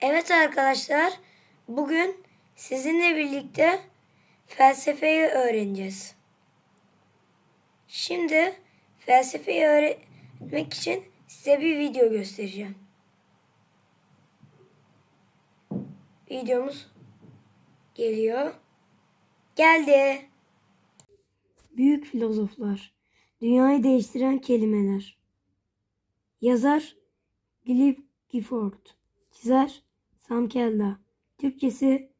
Evet arkadaşlar, bugün sizinle birlikte felsefeyi öğreneceğiz. Şimdi felsefeyi öğretmek için size bir video göstereceğim. Videomuz geliyor. Geldi. Büyük filozoflar, dünyayı değiştiren kelimeler. Yazar Cliff Gifford, çizer Sam Kelda, Türkçesi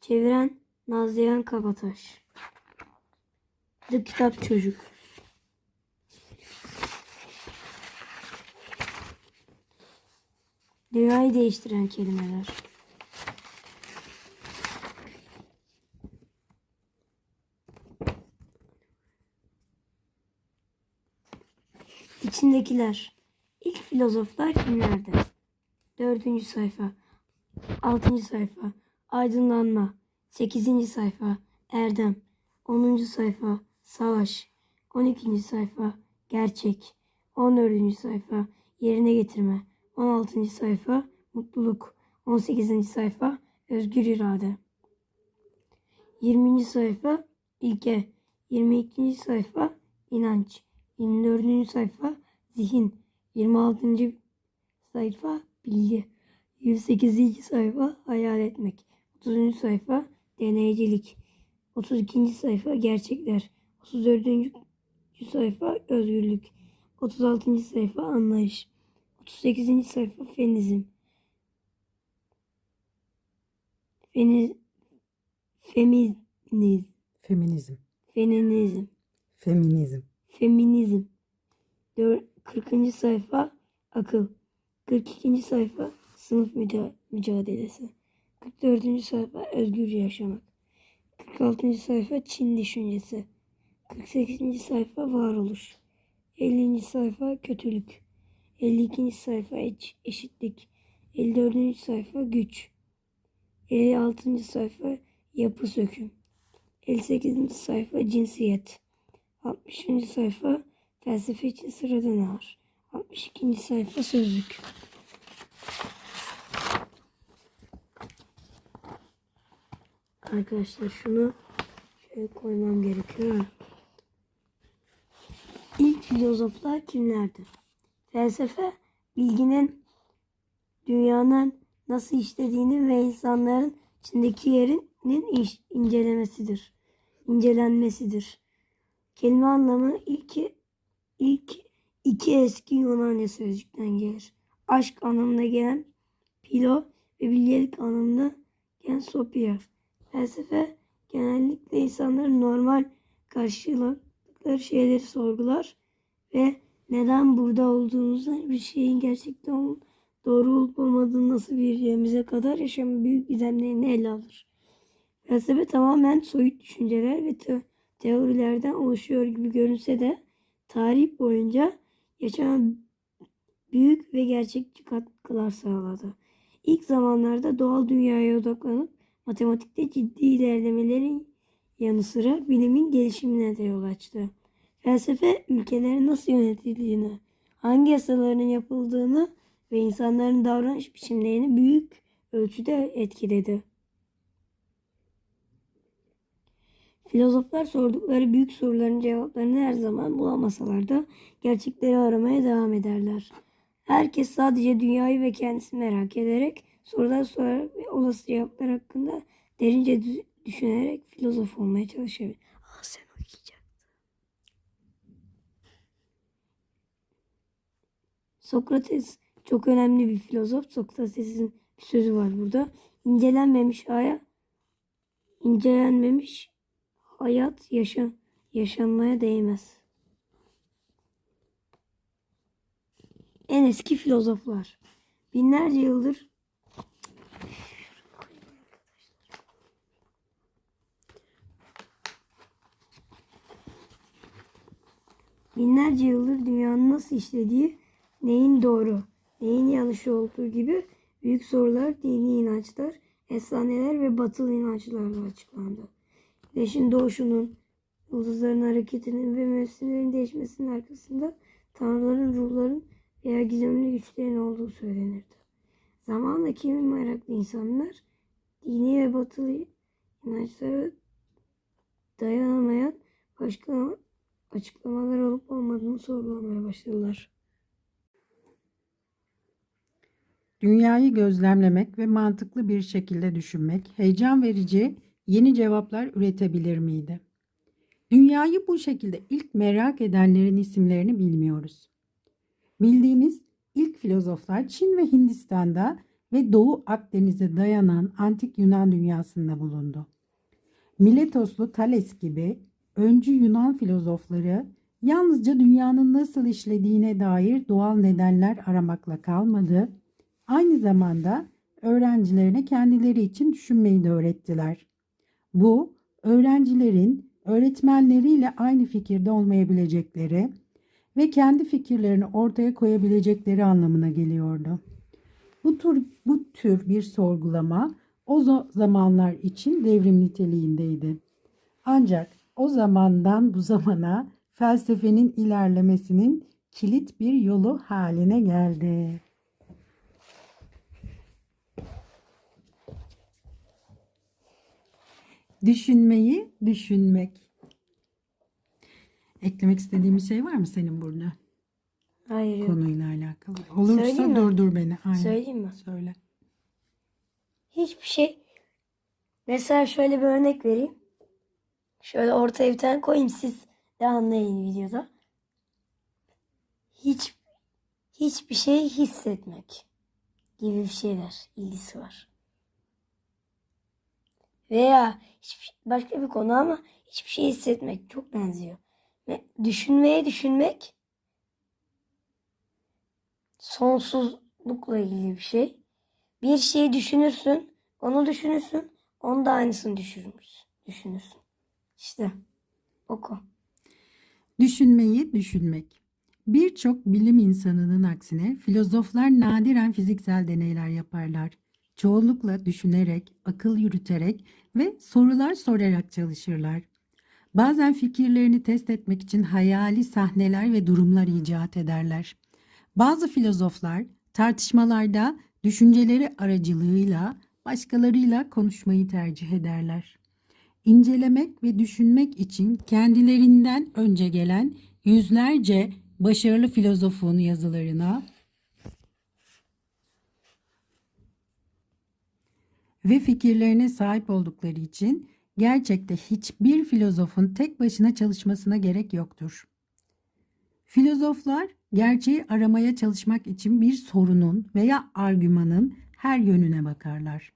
çeviren Nazlıyan Kabataş. The Kitap Çocuk. Dünyayı değiştiren kelimeler. İçindekiler. İlk filozoflar kimlerdi? Dördüncü sayfa. Altıncı sayfa. Aydınlanma. Sekizinci sayfa. Erdem. Onuncu sayfa. Savaş. On ikinci sayfa. Gerçek. On dördüncü sayfa. Yerine getirme. On altıncı sayfa. Mutluluk. On sekizinci sayfa. Özgür irade. Yirminci sayfa. ilke. Yirmi ikinci sayfa. inanç. 24. sayfa zihin. 26. sayfa bilgi. 28. sayfa hayal etmek. 30. sayfa deneycilik. 32. sayfa gerçekler. 34. sayfa özgürlük. 36. sayfa anlayış. 38. sayfa fenizm. Feniz, feminizm. Feminizm. Feminizm. Feminizm. Feminizm. Dör- 40. sayfa akıl. 42. sayfa sınıf müca- mücadelesi. 44. sayfa özgür yaşamak. 46. sayfa Çin düşüncesi. 48. sayfa varoluş. 50. sayfa kötülük. 52. sayfa eş- eşitlik. 54. sayfa güç. 56. sayfa yapı söküm. 58. sayfa cinsiyet. 60. sayfa felsefe için sıradan ağır. 62. sayfa sözlük. Arkadaşlar şunu şöyle koymam gerekiyor. İlk filozoflar kimlerdir? Felsefe bilginin dünyanın nasıl işlediğini ve insanların içindeki yerinin incelemesidir. İncelenmesidir. Kelime anlamı ilk, ilk iki eski Yunanca sözcükten gelir. Aşk anlamına gelen pilo ve bilgelik anlamına gelen sopia. Felsefe genellikle insanların normal karşıladıkları şeyleri sorgular ve neden burada olduğumuzda bir şeyin gerçekten doğru olup olmadığını nasıl bileceğimize kadar yaşamın büyük gizemlerini ele alır. Felsefe tamamen soyut düşünceler ve te- teorilerden oluşuyor gibi görünse de tarih boyunca yaşama büyük ve gerçekçi katkılar sağladı. İlk zamanlarda doğal dünyaya odaklanıp matematikte ciddi ilerlemelerin yanı sıra bilimin gelişimine de yol açtı. Felsefe ülkelerin nasıl yönetildiğini, hangi yasaların yapıldığını ve insanların davranış biçimlerini büyük ölçüde etkiledi. Filozoflar sordukları büyük soruların cevaplarını her zaman bulamasalar da gerçekleri aramaya devam ederler. Herkes sadece dünyayı ve kendisini merak ederek sorular sorar ve olası cevaplar hakkında derince dü- düşünerek filozof olmaya çalışır. Aa sen okuyacaksın. Sokrates çok önemli bir filozof. Sokrates'in bir sözü var burada. İncelenmemiş hayat, incelenmemiş hayat yaşa, yaşanmaya değmez. En eski filozoflar. Binlerce yıldır binlerce yıldır dünyanın nasıl işlediği, neyin doğru, neyin yanlış olduğu gibi büyük sorular, dini inançlar, efsaneler ve batılı inançlarla açıklandı. Güneşin doğuşunun, yıldızların hareketinin ve mevsimlerin değişmesinin arkasında tanrıların, ruhların veya gizemli güçlerin olduğu söylenirdi. Zamanla kimi meraklı insanlar dini ve batılı inançlara dayanamayan başka açıklamalar olup olmadığını sorgulamaya başladılar. Dünyayı gözlemlemek ve mantıklı bir şekilde düşünmek heyecan verici yeni cevaplar üretebilir miydi? Dünyayı bu şekilde ilk merak edenlerin isimlerini bilmiyoruz. Bildiğimiz ilk filozoflar Çin ve Hindistan'da ve Doğu Akdeniz'e dayanan antik Yunan dünyasında bulundu. Miletoslu Thales gibi öncü Yunan filozofları yalnızca dünyanın nasıl işlediğine dair doğal nedenler aramakla kalmadı, aynı zamanda öğrencilerine kendileri için düşünmeyi de öğrettiler. Bu, öğrencilerin öğretmenleriyle aynı fikirde olmayabilecekleri ve kendi fikirlerini ortaya koyabilecekleri anlamına geliyordu. Bu tür, bu tür bir sorgulama o zamanlar için devrim niteliğindeydi. Ancak o zamandan bu zamana felsefenin ilerlemesinin kilit bir yolu haline geldi. Düşünmeyi düşünmek. Eklemek istediğin bir şey var mı senin burada Hayır yok. konuyla alakalı? Olursa Söyleyeyim mi? durdur beni. Aynen. Söyleyeyim mi? Söyle. Hiçbir şey. Mesela şöyle bir örnek vereyim. Şöyle ortaya bir tane koyayım siz de anlayın videoda. Hiç hiçbir şey hissetmek gibi bir şeyler ilgisi var. Veya hiçbir, başka bir konu ama hiçbir şey hissetmek çok benziyor. Ve düşünmeye düşünmek sonsuzlukla ilgili bir şey. Bir şeyi düşünürsün, onu düşünürsün, onu da aynısını düşürmüş, düşünürsün. İşte oku. Düşünmeyi düşünmek. Birçok bilim insanının aksine filozoflar nadiren fiziksel deneyler yaparlar. Çoğunlukla düşünerek, akıl yürüterek ve sorular sorarak çalışırlar. Bazen fikirlerini test etmek için hayali sahneler ve durumlar icat ederler. Bazı filozoflar tartışmalarda düşünceleri aracılığıyla başkalarıyla konuşmayı tercih ederler. İncelemek ve düşünmek için kendilerinden önce gelen yüzlerce başarılı filozofun yazılarına ve fikirlerine sahip oldukları için gerçekte hiçbir filozofun tek başına çalışmasına gerek yoktur. Filozoflar gerçeği aramaya çalışmak için bir sorunun veya argümanın her yönüne bakarlar.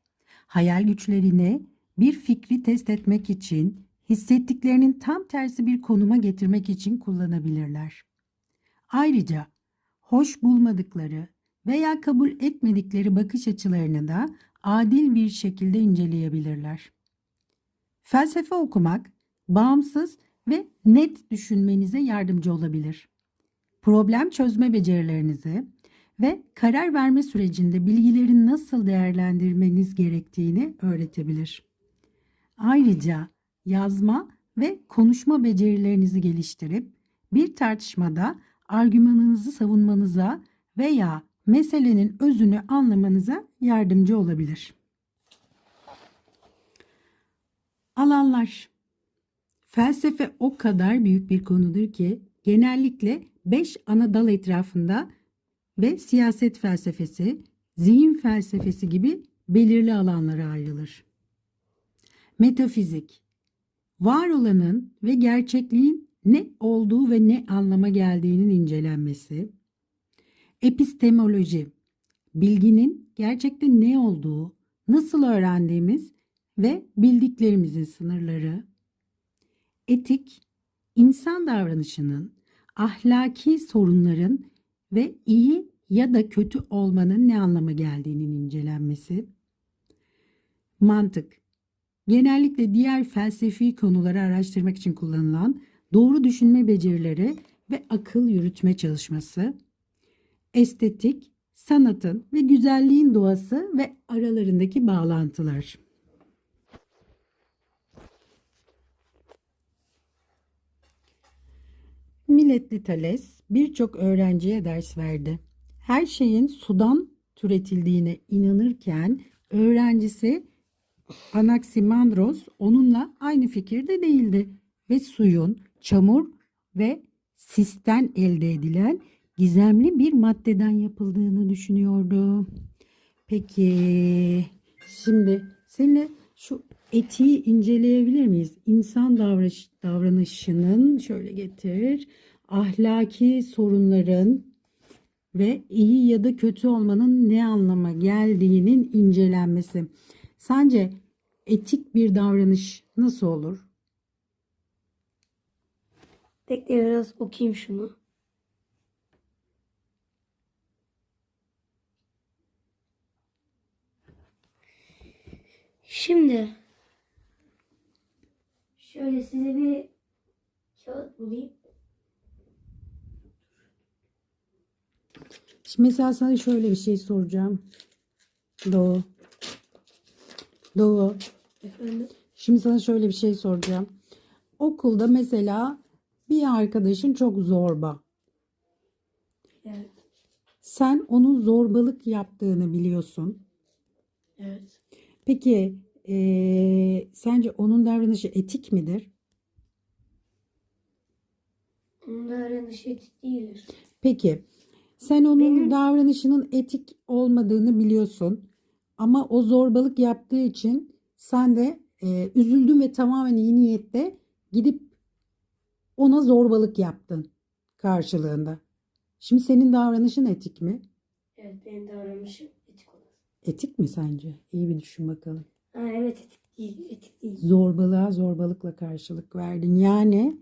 Hayal güçlerini bir fikri test etmek için, hissettiklerinin tam tersi bir konuma getirmek için kullanabilirler. Ayrıca hoş bulmadıkları veya kabul etmedikleri bakış açılarını da adil bir şekilde inceleyebilirler. Felsefe okumak, bağımsız ve net düşünmenize yardımcı olabilir. Problem çözme becerilerinizi ve karar verme sürecinde bilgileri nasıl değerlendirmeniz gerektiğini öğretebilir. Ayrıca yazma ve konuşma becerilerinizi geliştirip bir tartışmada argümanınızı savunmanıza veya meselenin özünü anlamanıza yardımcı olabilir. Alanlar Felsefe o kadar büyük bir konudur ki genellikle 5 ana dal etrafında ve siyaset felsefesi, zihin felsefesi gibi belirli alanlara ayrılır. Metafizik Var olanın ve gerçekliğin ne olduğu ve ne anlama geldiğinin incelenmesi. Epistemoloji Bilginin gerçekte ne olduğu, nasıl öğrendiğimiz ve bildiklerimizin sınırları. Etik insan davranışının, ahlaki sorunların ve iyi ya da kötü olmanın ne anlama geldiğinin incelenmesi. Mantık genellikle diğer felsefi konuları araştırmak için kullanılan doğru düşünme becerileri ve akıl yürütme çalışması, estetik, sanatın ve güzelliğin doğası ve aralarındaki bağlantılar. Milletli Thales birçok öğrenciye ders verdi. Her şeyin sudan türetildiğine inanırken öğrencisi Anaximandros onunla aynı fikirde değildi ve suyun çamur ve sisten elde edilen gizemli bir maddeden yapıldığını düşünüyordu. Peki şimdi seninle şu etiği inceleyebilir miyiz? İnsan davranış, davranışının şöyle getir ahlaki sorunların ve iyi ya da kötü olmanın ne anlama geldiğinin incelenmesi. Sence etik bir davranış nasıl olur? Bekle biraz okuyayım şunu. Şimdi şöyle size bir kağıt bulayım. Şimdi mesela sana şöyle bir şey soracağım. Doğu. Doğu. Efendim? Şimdi sana şöyle bir şey soracağım. Okulda mesela bir arkadaşın çok zorba. Evet. Sen onun zorbalık yaptığını biliyorsun. Evet. Peki eee, sence onun davranışı etik midir? Onun davranışı etik değildir. Peki sen onun Benim- davranışının etik olmadığını biliyorsun. Ama o zorbalık yaptığı için sen de eee, üzüldün ve tamamen iyi niyetle gidip ona zorbalık yaptın karşılığında. Şimdi senin davranışın etik mi? Evet benim davranışım etik olur. Etik mi sence? İyi bir düşün bakalım. Ha, evet etik değil. Etik değil. Zorbalığa zorbalıkla karşılık verdin. Yani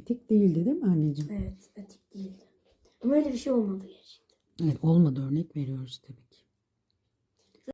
etik değildi değil mi anneciğim? Evet etik değildi. Ama öyle bir şey olmadı gerçekten. Evet olmadı örnek veriyoruz tabii ki.